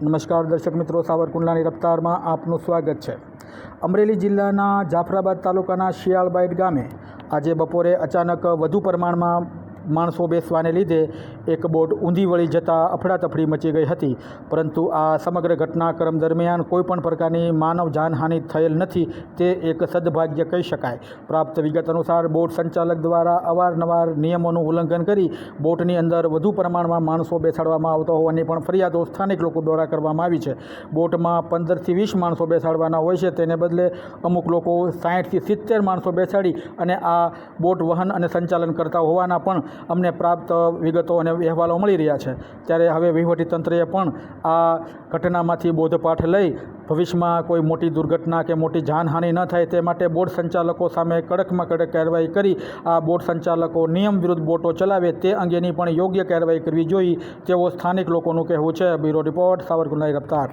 નમસ્કાર દર્શક મિત્રો, સાવરકુંડલાની રફતારમાં આપનું સ્વાગત છે. અમરેલી જિલ્લાના જાફરાબાદ તાલુકાના શિયાળબાઈટ ગામે આજે બપોરે અચાનક વધુ પ્રમાણમાં માણસો બેસવાને લીધે એક બોટ ઊંધી વળી જતાં અફડાતફડી મચી ગઈ હતી. પરંતુ આ સમગ્ર ઘટનાક્રમ દરમિયાન કોઈપણ પ્રકારની માનવ જાનહાનિ થયેલ નથી તે એક સદભાગ્ય કહી શકાય. પ્રાપ્ત વિગત અનુસાર બોટ સંચાલક દ્વારા અવારનવાર નિયમોનું ઉલ્લંઘન કરી બોટની અંદર વધુ પ્રમાણમાં માણસો બેસાડવામાં આવતા હોવાની પણ ફરિયાદો સ્થાનિક લોકો દ્વારા કરવામાં આવી છે. બોટમાં પંદરથી વીસ માણસો બેસાડવાના હોય છે તેને બદલે અમુક લોકો સાહીઠથી સિત્તેર માણસો બેસાડી અને આ બોટ વહન અને સંચાલન કરતા હોવાના પણ અમને પ્રાપ્ત વિગતો અને અહેવાલો મળી રહ્યા છે. ત્યારે હવે વહીવટીતંત્રએ પણ આ ઘટનામાંથી બોધપાઠ લઈ ભવિષ્યમાં કોઈ મોટી દુર્ઘટના કે મોટી જાનહાનિ ન થાય તે માટે બોટ સંચાલકો સામે કડકમાં કડક કાર્યવાહી કરી આ બોટ સંચાલકો નિયમ વિરુદ્ધ બોટો ચલાવે તે અંગેની પણ યોગ્ય કાર્યવાહી કરવી જોઈએ તેવો સ્થાનિક લોકોનું કહેવું છે. બ્યુરો રિપોર્ટ, સાવરકુંડલાની રફતાર.